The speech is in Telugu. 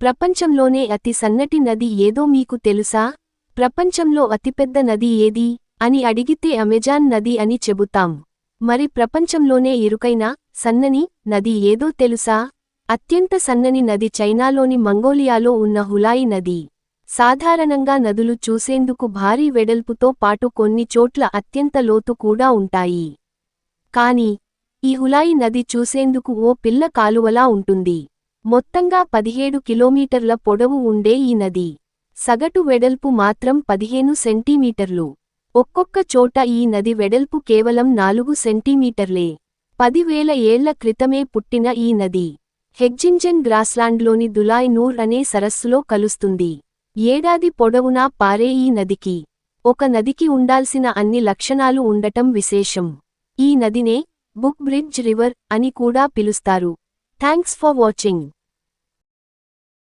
ప్రపంచంలోనే అతి సన్నటి నది ఏదో మీకు తెలుసా? ప్రపంచంలో అతిపెద్ద నది ఏది? అని అడిగితే అమెజాన్ నది అని చెబుతాం. మరి ప్రపంచంలోనే ఇరుకైన సన్నని నది ఏదో తెలుసా? అత్యంత సన్నని నది చైనాలోని మంగోలియాలో ఉన్న హులాయి నది. సాధారణంగా నదులు చూసేందుకు భారీ వెడల్పుతో పాటు కొన్ని చోట్ల అత్యంత లోతు కూడా ఉంటాయి. కాని ఈ హులాయి నది చూసేందుకు ఓ పిల్ల కాలువలా ఉంటుంది. మొత్తంగా పదిహేడు కిలోమీటర్ల పొడవు ఉండే ఈ నది. సగటు వెడల్పు మాత్రం పదిహేను సెంటీమీటర్లు. ఒక్కొక్క చోట ఈ నది వెడల్పు కేవలం నాలుగు సెంటీమీటర్లే. పదివేల ఏళ్ళ క్రితమే పుట్టిన ఈ నది. హెగ్జింజన్ గ్రాస్లాండ్లోని దులాయ్ నూర్ అనే సరస్సులో కలుస్తుంది. ఏడాది పొడవునా పారే ఈ నదికి. ఒక నదికి ఉండాల్సిన అన్ని లక్షణాలు ఉండటం విశేషం. ఈ నదినే బుక్ బ్రిడ్జ్ రివర్ అని కూడా పిలుస్తారు. Thanks for watching.